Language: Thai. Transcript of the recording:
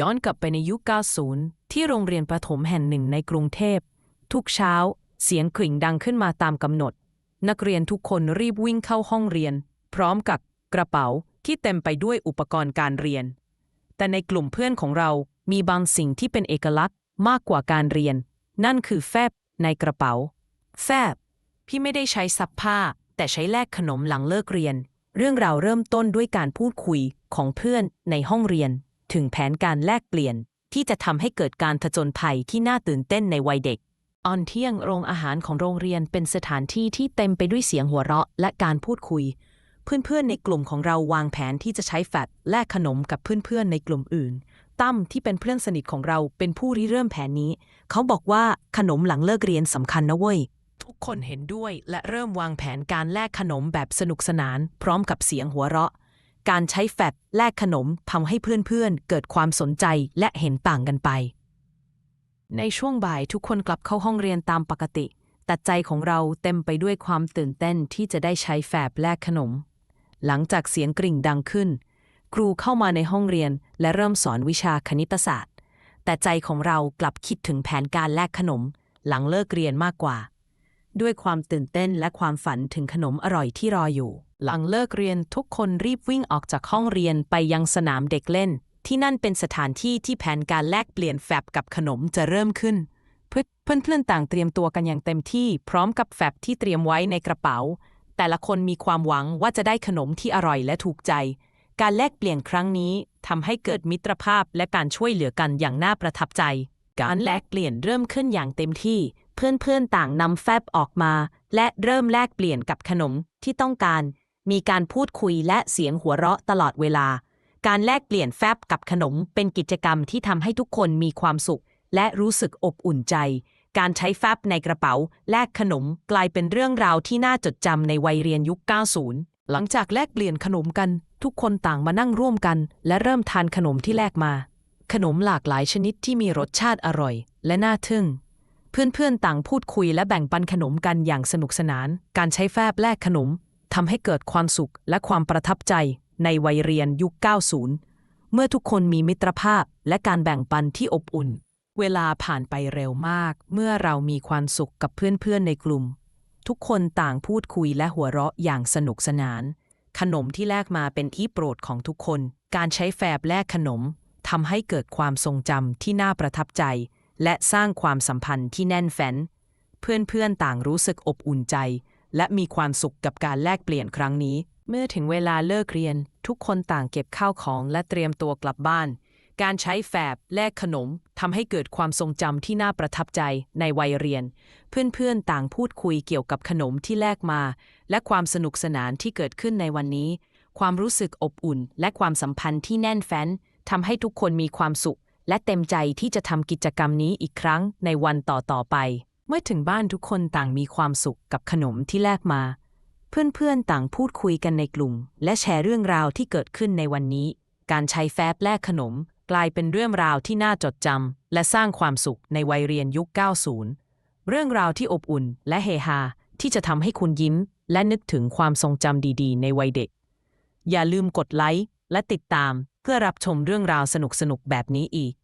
ย้อนกลับไปในยุค 90 ที่โรงเรียนประถมแห่งหนึ่งในกรุงเทพ ทุกเช้า เสียงกริ่งดังขึ้นมาตามกำหนด นักเรียนทุกคนรีบวิ่งเข้าห้องเรียน พร้อมกับกระเป๋าที่เต็มไปด้วยอุปกรณ์การเรียน แต่ในกลุ่มเพื่อนของเรามีบางสิ่งที่เป็นเอกลักษณ์มากกว่าการเรียน นั่นคือแฟบในกระเป๋า แฟบ พี่ไม่ได้ใช้ซักผ้า แต่ใช้แลกขนมหลังเลิกเรียน เรื่องราวเริ่มต้นด้วยการพูดคุยของเพื่อนในห้องเรียน ถึงแผนการแลกเปลี่ยนที่จะทำให้เกิดการผจญภัยที่น่าตื่นเต้นในวัยเด็กตอนเที่ยงโรงอาหารของโรงเรียนเป็นสถานที่ที่เต็มไปด้วยเสียงหัวเราะและการพูดคุย เพื่อนๆในกลุ่มของเราวางแผนที่จะใช้แฟดแลกขนมกับเพื่อนๆในกลุ่มอื่น ตั้มที่เป็นเพื่อนสนิทของเราเป็นผู้ริเริ่มแผนนี้ เขาบอกว่าขนมหลังเลิกเรียนสำคัญนะเว้ย ทุกคนเห็นด้วยและเริ่มวางแผนการแลกขนมแบบสนุกสนาน พร้อมกับเสียงหัวเราะ การใช้แฟดแลกขนมทำให้เพื่อนๆ เกิดความสนใจและเห็นต่างกันไป ในช่วงบ่ายทุกคนกลับเข้าห้องเรียนตามปกติ แต่ใจของเราเต็มไปด้วยความตื่นเต้นที่จะได้ใช้แฟบแลกขนม หลังจากเสียงกริ่งดังขึ้น ครูเข้ามาในห้องเรียนและเริ่มสอนวิชาคณิตศาสตร์ แต่ใจของเรากลับคิดถึงแผนการแลกขนม หลังเลิกเรียนมากกว่า ด้วยความตื่นเต้นและความฝันถึงขนมอร่อยที่รออยู่ หลังเลิกเรียนทุกคนรีบวิ่งออกจากห้องเรียนไปยังสนามเด็กเล่น ที่นั่นเป็นสถานที่ที่แผนการแลกเปลี่ยนแฟบกับขนมจะเริ่มขึ้น เพื่อนเพื่อนต่างเตรียมตัวกันอย่างเต็มที่ พร้อมกับแฟบที่เตรียมไว้ในกระเป๋า แต่ละคนมีความหวังว่าจะได้ขนมที่อร่อยและถูกใจ การแลกเปลี่ยนครั้งนี้ทำให้เกิดมิตรภาพและการช่วยเหลือกันอย่างน่าประทับใจ การแลกเปลี่ยนเริ่มขึ้นอย่างเต็มที่เพื่อนๆต่างนำแฟบออกมา และเริ่มแลกเปลี่ยนกับขนมที่ต้องการ มีการพูดคุยและเสียงหัวเราะตลอดเวลา การแลกเปลี่ยนแฟบกับขนมเป็นกิจกรรมที่ทำให้ทุกคนมีความสุข และรู้สึกอบอุ่นใจ การใช้แฟบในกระเป๋า แลกขนมกลายเป็นเรื่องราวที่น่าจดจำในวัยเรียนยุค 90 หลังจากแลกเปลี่ยนขนมกัน ทุกคนต่างมานั่งร่วมกัน และเริ่มทานขนมที่แลกมา ขนมหลากหลายชนิดที่มีรสชาติอร่อย และน่าทึ่งเพื่อนๆ ต่างพูดคุยและแบ่งปันขนมกันอย่างสนุกสนาน การใช้แฟบแลกขนม ทำให้เกิดความสุขและความประทับใจในวัยเรียนยุค 90 เมื่อทุกคนมีมิตรภาพและการแบ่งปันที่อบอุ่น เวลาผ่านไปเร็วมาก เมื่อเรามีความสุขกับเพื่อนๆในกลุ่ม ทุกคนต่างพูดคุยและหัวเราะอย่างสนุกสนาน ขนมที่แลกมาเป็นที่โปรดของทุกคน การใช้แฟบแลกขนมทำให้เกิดความทรงจำที่น่าประทับใจ และสร้างความสัมพันธ์ที่แน่นแฟ้น เพื่อนๆต่างรู้สึกอบอุ่นใจ และมีความสุขกับการแลกเปลี่ยนครั้งนี้ เมื่อถึงเวลาเลิกเรียน ทุกคนต่างเก็บข้าวของและเตรียมตัวกลับบ้าน การใช้แฟบแลกขนมทำให้เกิดความทรงจำที่น่าประทับใจในวัยเรียน เพื่อนๆต่างพูดคุยเกี่ยวกับขนมที่แลกมา และความสนุกสนานที่เกิดขึ้นในวันนี้ ความรู้สึกอบอุ่น และความสัมพันธ์ที่แน่นแฟ้นทำให้ทุกคนมีความสุข และเต็มใจที่จะทำกิจกรรมนี้อีกครั้งในวันต่อๆไป เมื่อถึงบ้านทุกคนต่างมีความสุขกับขนมที่แลกมา เพื่อนๆต่างพูดคุยกันในกลุ่ม และแชร์เรื่องราวที่เกิดขึ้นในวันนี้ การใช้แฟบแลกขนม กลายเป็นเรื่องราวที่น่าจดจำและสร้างความสุขในวัยเรียนยุค 90 เรื่องราวที่อบอุ่นและเฮฮาที่จะทำให้คุณยิ้ม และนึกถึงความทรงจำดีๆ ในวัยเด็ก อย่าลืมกดไลค์และติดตามเพื่อรับชมเรื่องราวสนุกๆแบบนี้อีก